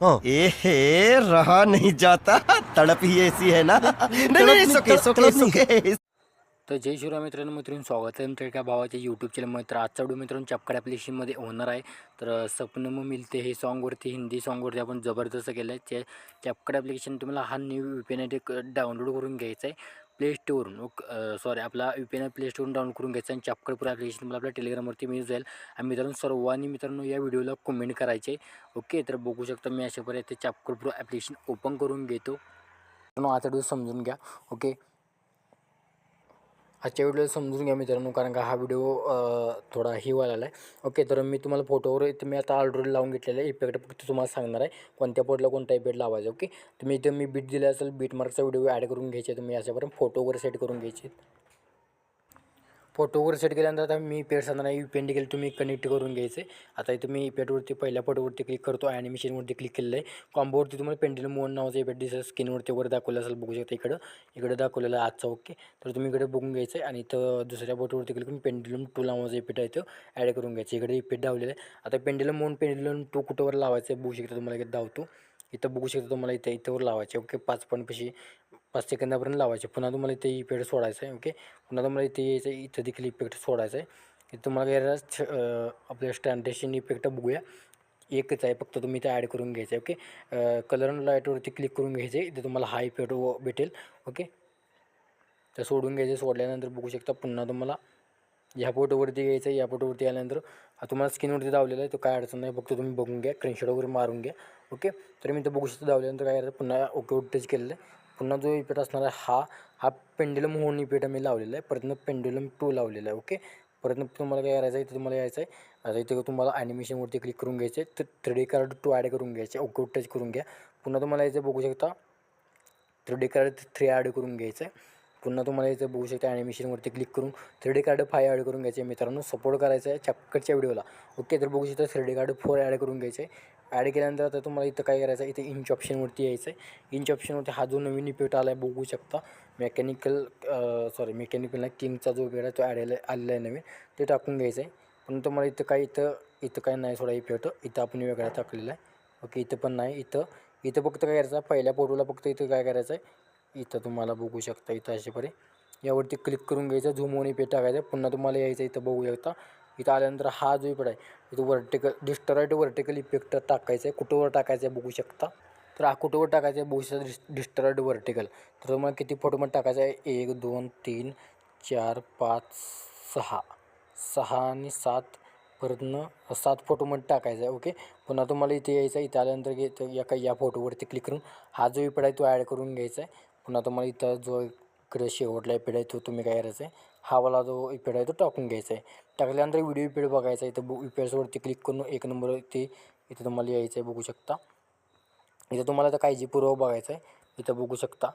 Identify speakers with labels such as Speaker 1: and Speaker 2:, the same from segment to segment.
Speaker 1: हाँ।
Speaker 2: ए हे रहा नहीं जाता। तड़प ही ऐसी है ना। नहीं नहीं सुके सुके सुके
Speaker 3: तर जय शिवराय मित्रांनो मित्रांनो स्वागत आहे तुमच्या एका भावाच्या यूट्यूब चॅनलमध्ये तर आजचा व्हिडिओ मित्रांनो चपकड ॲप्लिकेशनमध्ये होणार आहे. तर सपनम मिलते हे सॉन्गवरती हिंदी सॉन्गवरती आपण जबरदस्त केलं आहे ते चपकड ॲप्लिकेशन तुम्हाला हा new U P N I download करून घ्यायचा आहे प्ले स्टोअरून ओक सॉरी आपला U P N I play स्टोअरून download करून घ्यायचा आणि चपकड ॲप्लिकेशन तुम्हाला आपल्या टेलिग्रामवरती मिळून जाईल. आणि मित्रांनो सर्वांनी मित्रांनो या व्हिडिओला कमेंट करायचे. ओके तर बघू शकता मी अशा पर्यंत चपकड ॲप्लिकेशन ओपन करून घेतो. आता आजचा समजून घ्या. ओके? आजच्या व्हिडिओला समजून घ्या मित्रांनो कारण का हा व्हिडिओ थोडा ही व्हायला आहे ओके तर मी तुम्हाला फोटोवर इथं मी आता ऑलरेडी लावून घेतलेलं आहे. इफेक्ट फक्त तुम्हाला सांगणार आहे कोणत्या पोटला कोणता इफेक्ट लावायचा ओके तुम्ही इथं मी बीट दिला असेल बीट मार्कचा व्हिडिओ ॲड करून घ्यायचे तुम्ही अशापर्यंत फोटो वगैरे सेट करून घ्यायचे. फोटोवर सेट केल्यानंतर आता मी पेड साधारण यू पी एन देखील तुम्ही कनेक्ट करून घ्यायचे. आता इथं मी पेडवरती पहिल्या फोटोवरती क्लिक करतो ॲनिमेशनवरती क्लिक केलेलं आहे. कॉम्बोवरती तुम्हाला पेंडिलम मोन नावाचं इफेक्ट दिसेल स्क्रीनवरती वर दाखवलं असेल बघू शकता इकडं. इकडं दाखवलेलं आहे आजचा ओके तर तुम्ही इकडे बघून घ्यायचं आहे. आणि इथं दुसऱ्या फोटोवरती क्लिक करून पेंडिलम टू नावाचं इफेक्ट आहे तो ॲड करून घ्यायचं. इकडे इफेक्ट दावलेलं आहे. आता पेंडिलम मोन पेंडिलम टू कुठंवर लावायचं आहे बघू शकता तुम्हाला इकडे धावतो इथं बघू शकता तुम्हाला इथं इथंवर लावायचे ओके पाच पॉईंटपाशी पाच सेकंदापर्यंत लावायचे. पुन्हा तुम्हाला इथे इफेक्ट सोडायचं आहे ओके? पुन्हा तुम्हाला इथे यायचं आहे, इथं देखील इफेक्ट सोडायचं आहे. तुम्हाला काय आपल्या स्टँडेशन इफेक्ट बघूया. एकच आहे फक्त तुम्ही इथे ॲड करून घ्यायचं आहे ओके? कलर लाईटवरती क्लिक करून घ्यायचं आहे इथे तुम्हाला हा इफेक्ट भेटेल ओके? तर सोडून घ्यायचं सोडल्यानंतर बघू शकता पुन्हा तुम्हाला ह्या फोटोवरती घ्यायचं आहे या फोटोवरती आल्यानंतर तुम्हाला स्क्रीनवरती दावलेला आहे तो काय अडचण नाही फक्त तुम्ही बघून घ्या स्क्रीनशॉट वगैरे मारून घ्या ओके? तर मी तो बघू शकतो दावल्यानंतर काय करायचं पुन्हा ओके टच केलेलं आहे. पुन्हा जो इपेट असणार आहे हा हा पेंडुलम होऊन इफेक्ट मी लावलेला आहे. परतनं पेंडुलम टू लावलेला आहे ओके परतनं तुम्हाला काय करायचं आहे इथे तुम्हाला यायचं आहे. आता इथे तुम्हाला ॲनिमेशनवरती क्लिक करून घ्यायचं आहे. तर three D card two add करून घ्यायचे ओके टच करून घ्या. पुन्हा तुम्हाला यायचं बघू शकता. Three D card three add करून घ्यायचं आहे. पुन्हा तुम्हाला इथं बघू शकता ॲनिमेशनवरती क्लिक करून. Three D card five add करून घ्यायचे आहे मित्रांनो. सपोर्ट करायचं आहे चक्करच्या व्हिडिओला ओके तर बघू शकता three D card four add करून घ्यायचे आहे. ॲड केल्यानंतर आता तुम्हाला इथं काय करायचं आहे इथे इंच ऑप्शनवरती यायचं आहे इंच ऑप्शनवरती हा जो नवीन इफेक्ट आला आहे बघू शकता. मेकॅनिकल सॉरी मेकॅनिकल नाही किंगचा जो इफेक्ट आहे तो ॲड आलेला आहे नवीन. ते टाकून घ्यायचं आहे पण तुम्हाला इथं काय इथं इथं काय नाही थोडा इफेक्ट इथं आपण वेगळा टाकलेला आहे. ओके इथं पण नाही इथं. इथं फक्त काय करायचं आहे, पहिल्या फोटोला फक्त इथं काय करायचं आहे इथं तुम्हाला बघू शकता इथं अशापरे यावरती क्लिक करून घ्यायचं झूम होऊन इफेक्ट टाकायचं. पुन्हा तुम्हाला यायचं इथं बघू शकता. इथं आल्यानंतर हा जो इफेक्ट आहे इथं वर्टिकल डिस्टरॉइड वर्टिकल इफेक्ट टाकायचं आहे. कुठंवर टाकायचं आहे बघू शकता. तर हा कुठंवर टाकायचं आहे? बघू शकता डिस डिस्टराईट वर्टिकल तर तुम्हाला किती फोटोमध्ये टाकायचं आहे? एक दोन तीन चार पाच सहा. सहा आणि सात परतनं सात फोटोमध्ये टाकायचं आहे ओके पुन्हा तुम्हाला इथे यायचं आहे. इथं आल्यानंतर इथं या काही या फोटोवरती क्लिक करून हा जो इफेक्ट आहे तो ॲड करून घ्यायचा आहे. पुन्हा तुम्हाला इथं जो इकडे शेवटला इफेक्ट आहे तो तुम्ही काय करायचं आहे? हा वाला जो इपेड आहे तो टाकून घ्यायचा आहे. टाकल्यानंतर व्हिडिओ इपेड बघायचा आहे इथं बु इपेड्सवरती क्लिक करून एक नंबर ते इथं तुम्हाला यायचं आहे बघू शकता. इथं तुम्हाला आता काळजीपूर्वक बघायचं आहे इथं बघू शकता.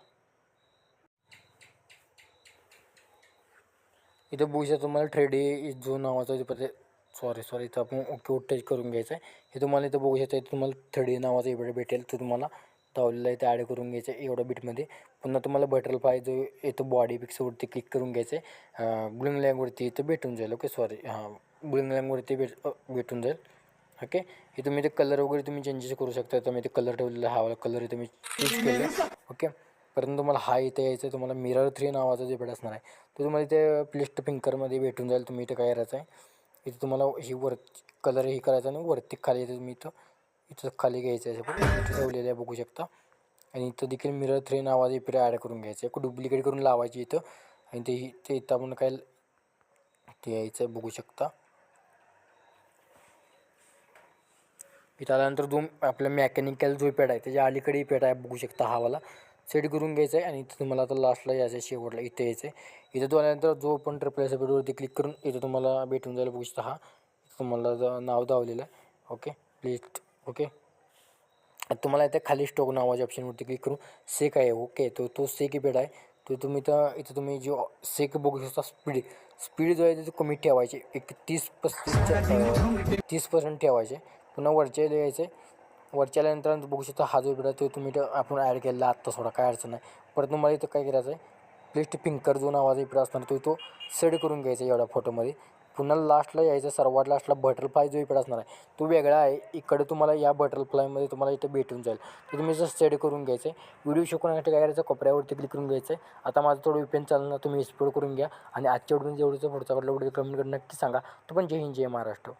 Speaker 3: इथं बघू शकता तुम्हाला थ्री जो नावाचा इथं सॉरी सॉरी इथं आपण ओके टच करून घ्यायचं आहे. हे तुम्हाला इथं बघू शकता इथं तुम्हाला थ्रेडी नावाचा इपेड भेटेल तर तुम्हाला धावलेलं आहे ते ॲड करून घ्यायचं आहे एवढ्या बीटमध्ये. पुन्हा तुम्हाला बटरफ्लाय जो इथं बॉडी पिक्सवरती क्लिक करून घ्यायचं आहे. ब्लिंग लँगवरती इथं भेटून जाईल. ओके सॉरी हां ब्लिंग लँगवरती भेट भेटून जाईल. ओके हे तुम्ही ते कलर वगैरे तुम्ही चेंजेस करू शकता. तर मी ते कलर ठेवलेला हा कलर तुम्ही चेंज केले ओके परंतु तुम्हाला हा इथे यायचं तुम्हाला मिरर थ्री नावाचा जे भेट असणार आहे तो तुम्हाला इथे प्लिस्ट पिंकरमध्ये भेटून जाईल. तुम्ही इथं काय करायचं आहे इथं तुम्हाला ही वर कलर हे करायचा आणि वरती खाली इथे तुम्ही इथं इथं खाली घ्यायचं आहे असं ठेवलेलं आहे बघू शकता. आणि इथं देखील मिरर थ्री नावाचे इकडे ॲड करून घ्यायचं आहे. डुप्लिकेट करून लावायची इथं. आणि ते ते इथं आपण काय ते यायचं आहे बघू शकता. इथं आल्यानंतर जो आपला मेकॅनिकल जो पेड आहे त्याच्या अलीकडे पेड आहे बघू शकता हा वाला. सेट करून घ्यायचं आहे आणि इथं तुम्हाला आता लास्टला यायचं आहे शेवटला इथं यायचं आहे. इथं तो आल्यानंतर जो पण ट्रिपल बेडवरती क्लिक करून इथं तुम्हाला भेटून जाईल बघू शकता हा. तुम्हाला नाव दावलेलं आहे. Okay please okay? तुम्हाला इथे खाली स्टॉक नावाच्या ऑप्शनवरती क्लिक करून सेक आहे ओके? तो तो सेक पेड आहे. तो तुम्ही तर इथं तुम्ही जो सेक बघू शकता स्पीड स्पीड जो आहे तो कमी ठेवायची. एक तीस पस्तीसच्या तीस पर्सेंट ठेवायचे. पुन्हा वरच्या यायचे वरच्या आल्यानंतर बघू शकता हा जो इकडे तो तुम्ही आपण ॲड केलेला आत्ता थोडा काय अडचण नाही. परत तुम्हाला इथं काय करायचं आहे प्लेस्ट पिंकर जो नावाचा इकडे असणार तो तो सेड करून घ्यायचा एवढ्या फोटोमध्ये पुन्हा लास्टला यायचं सर्वात लास्टला बटरफ्लाय जो इकडे असणार आहे तो वेगळा आहे. इकडे तुम्हाला या बटरफ्लायमध्ये तुम्हाला इथं भेटून जाईल. तर तुम्ही जर स्टडी करून घ्यायचं आहे व्हिडिओ शिकवण्यासाठी काय करायचं कपड्यावरती क्लिक करून घ्यायचं आहे. आता माझं थोडं विपेन चालणार तुम्ही एक्सप्लोर करून घ्या. आणि आजच्या व्हिडिओ जेवढं पुढचा व्हिडिओ कमेंट करून नक्की सांगा. तो पण जय हिंद जय महाराष्ट्र.